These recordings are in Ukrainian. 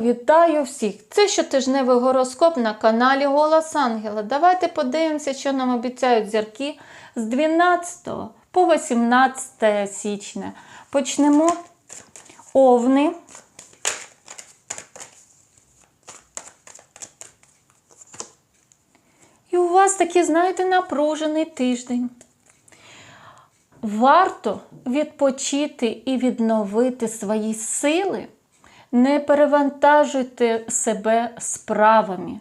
Вітаю всіх! Це щотижневий гороскоп на каналі Голос Ангела. Давайте подивимося, що нам обіцяють зірки з 12 по 18 січня. Почнемо овни. І у вас такий, знаєте, напружений тиждень. Варто відпочити і відновити свої сили. Не перевантажуйте себе справами.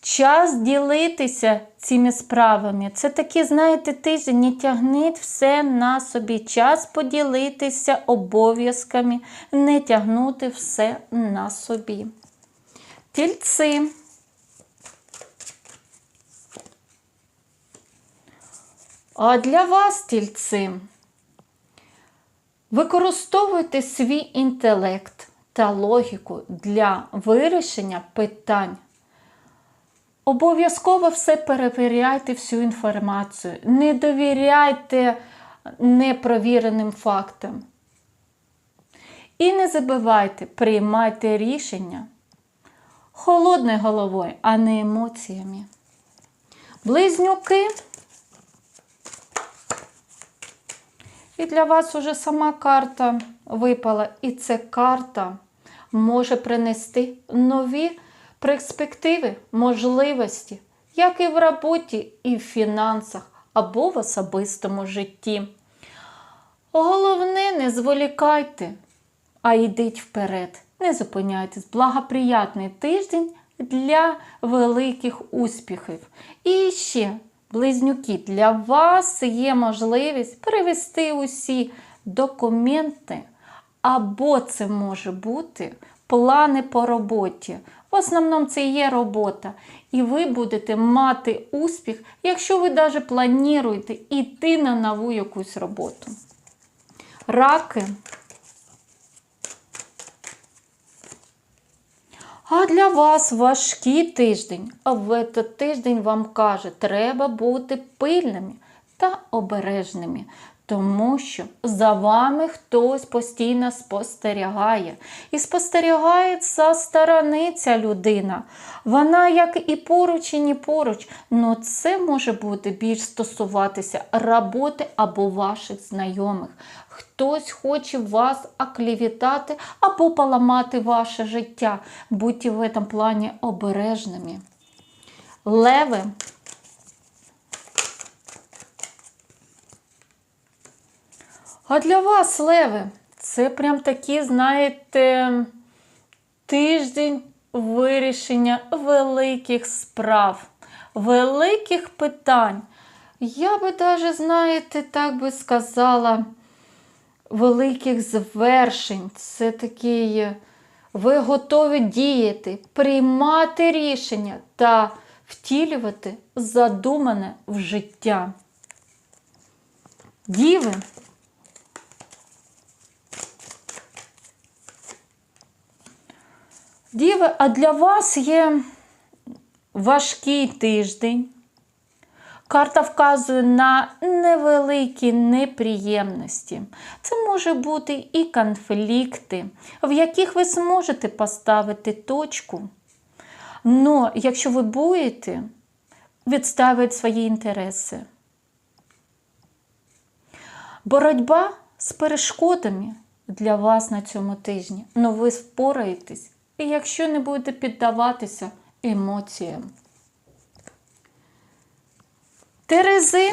Час ділитися цими справами. Це такі, знаєте, тиждень, не тягніть все на собі. Час поділитися обов'язками, не тягнути все на собі. Тільці. А для вас, тільці, Використовуйте свій інтелект та логіку для вирішення питань. Обов'язково все перевіряйте всю інформацію. Не довіряйте непровіреним фактам. І не забувайте, приймайте рішення холодною головою, а не емоціями. Близнюки. І для вас уже сама карта випала. І ця карта може принести нові перспективи, можливості, як і в роботі, і в фінансах, або в особистому житті. Головне, не зволікайте, а йдіть вперед. Не зупиняйтесь. Благоприятний тиждень для великих успіхів. І ще Близнюки, для вас є можливість перевести усі документи, або це може бути плани по роботі. В основному це є робота. І ви будете мати успіх, якщо ви навіть плануєте йти на нову якусь роботу. Раки. А для вас важкий тиждень. А в цей тиждень вам каже, треба бути пильними та обережними, тому що за вами хтось постійно спостерігає. І спостерігає сторони ця людина. Вона як і поруч, і не поруч. але це може бути більш стосуватися роботи або ваших знайомих. Хтось хоче вас оклівітати або поламати ваше життя. Будьте в цьому плані обережними. Леви. А для вас, Леви, це прям такий, знаєте, тиждень вирішення великих справ, великих питань. Я би навіть, знаєте, так би сказала, великих звершень. Це такий, ви готові діяти, приймати рішення та втілювати задумане в життя. Діви. Діви, а для вас є важкий тиждень. Карта вказує на невеликі неприємності. Це може бути і конфлікти, в яких ви зможете поставити точку. Но якщо ви будете відставити свої інтереси. Боротьба з перешкодами для вас на цьому тижні. Ну ви впораєтесь, і якщо не будете піддаватися емоціям. Терези.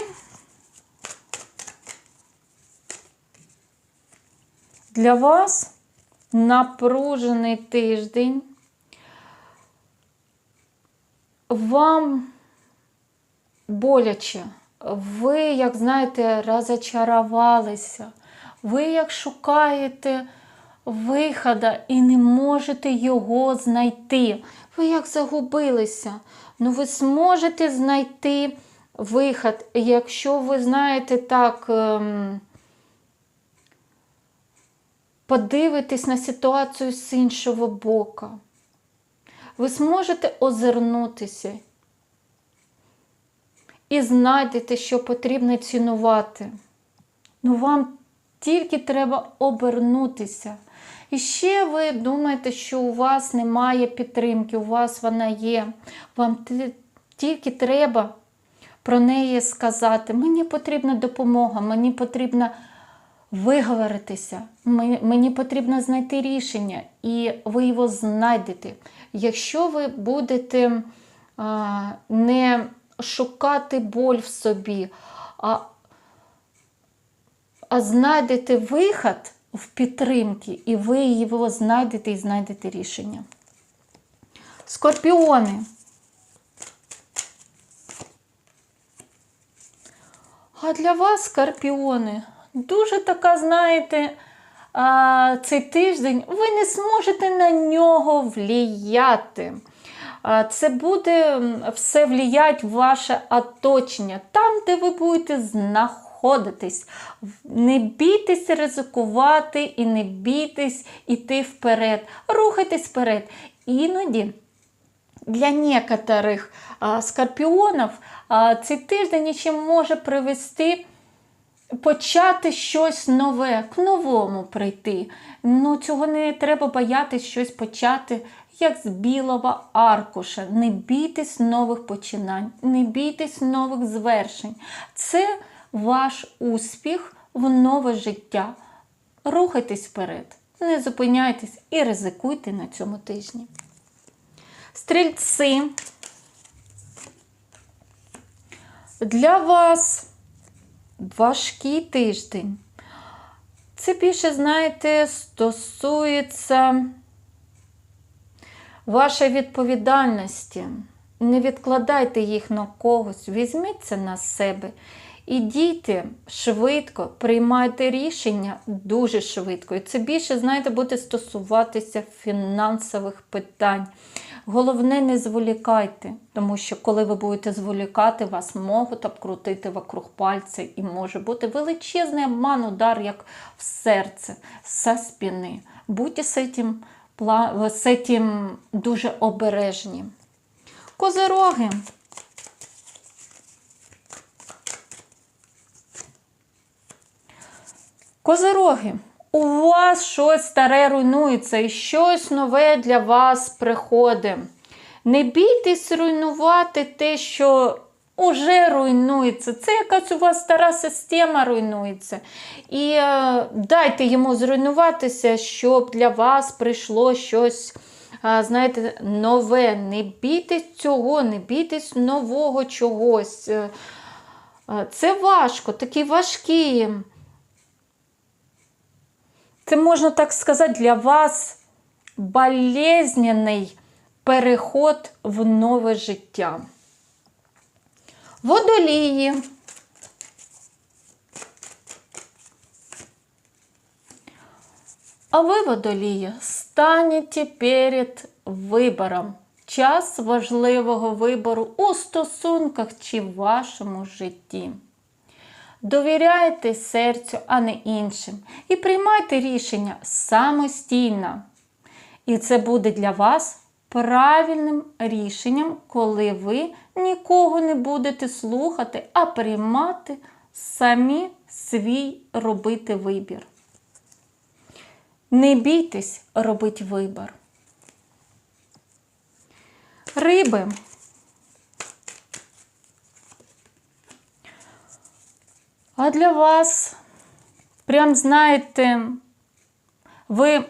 Для вас напружений тиждень. Вам боляче. Ви, як знаєте, розочарувалися. Ви як шукаєте виходу і не можете його знайти. Ви як загубилися. Ну ви зможете знайти вихід, якщо ви знаєте так, ем, подивитесь на ситуацію з іншого боку, ви зможете озирнутися і знайдете, що потрібно цінувати. Ну вам тільки треба обернутися І ще ви думаєте, що у вас немає підтримки, у вас вона є. Вам тільки треба про неї сказати. Мені потрібна допомога, мені потрібно виговоритися, мені, потрібно знайти рішення, і ви його знайдете. Якщо ви будете а, не шукати боль в собі, а, а знайдете вихід в підтримці, і ви його знайдете і знайдете рішення. Скорпіони. А для вас, скорпіони, дуже така, знаєте, цей тиждень ви не зможете на нього вліяти. Це буде все вліяти в ваше оточення, там, де ви будете знаходитись. Не бійтесь ризикувати і не бійтесь іти вперед. Рухайтесь вперед. Іноді для некоторих а, скорпіонів а, цей тиждень ще може привести почати щось нове, к новому прийти. Ну, цього не треба боятись щось почати, як з білого аркуша. Не бійтесь нових починань, не бійтесь нових звершень. Це ваш успіх в нове життя. Рухайтесь вперед, не зупиняйтесь і ризикуйте на цьому тижні. Стрільці. Для вас важкий тиждень. Це більше, знаєте, стосується вашої відповідальності. Не відкладайте їх на когось, візьміть це на себе. І дійте швидко, приймайте рішення дуже швидко. І це більше, знаєте, буде стосуватися фінансових питань. Головне, не зволікайте, тому що коли ви будете зволікати, вас можуть обкрутити вокруг пальця і може бути величезний обман, удар, як в серце, со спини. Будьте з цим, з цим дуже обережні. Козероги. Козероги, у вас щось старе руйнується і щось нове для вас приходить. Не бійтесь руйнувати те, що уже руйнується. Це якась у вас стара система руйнується. І е, дайте йому зруйнуватися, щоб для вас прийшло щось. Знаєте, нове, не бійтесь цього, не бійтесь нового чогось. Е, е, Це важко, такий важкий. Це можна так сказати для вас болезненний переход в нове життя. Водолії. А ви, водолії, станете перед вибором. Час важливого вибору у стосунках чи в вашому житті. Довіряйте серцю, а не іншим. І приймайте рішення самостійно. І це буде для вас правильним рішенням, коли ви нікого не будете слухати, а приймати самі свій робити вибір. Не бійтесь робити вибір. Риби. А для вас, прям знаєте, ви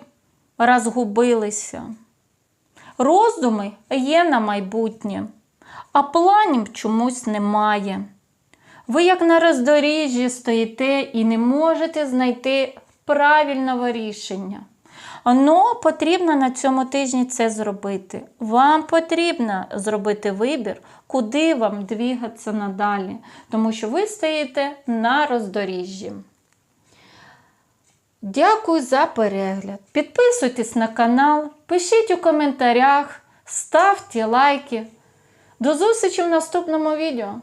розгубилися. Роздуми є на майбутнє, а планів чомусь немає. Ви, як на роздоріжжі, стоїте і не можете знайти правильного рішення. Но потрібно на цьому тижні це зробити. Вам потрібно зробити вибір, куди вам двігатися надалі, тому що ви стоїте на роздоріжжі. Дякую за перегляд. Підписуйтесь на канал, пишіть у коментарях, ставте лайки. До зустрічі в наступному відео.